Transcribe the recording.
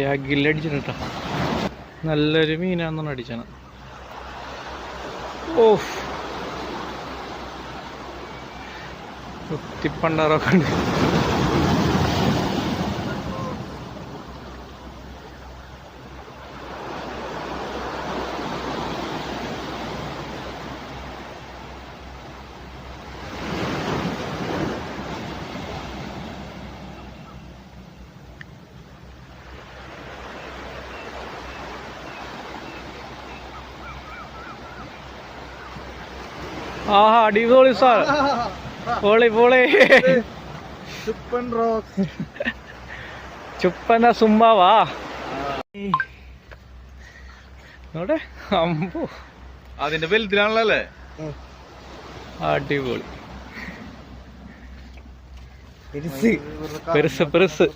ആ ഗില്ലടിച്ചിട്ട് കേട്ടോ. നല്ലൊരു മീനാന്നാണ് അടിച്ചാണ് ഓഫ്. കുത്തിപ്പണ്ടാറൊക്കെ ഉണ്ട്. ആഹാ അടിപൊളി സാർ. പൊളി പൊളി. ചുപ്പൻ റോക്ക് ചുപ്പന സുമ്മാവാ. നോടെ അമ്പോ. അതിന്റെ വലുതിലാണല്ലോ അല്ലേ അടിപൊളി. പെരുസ്. പെരുസ്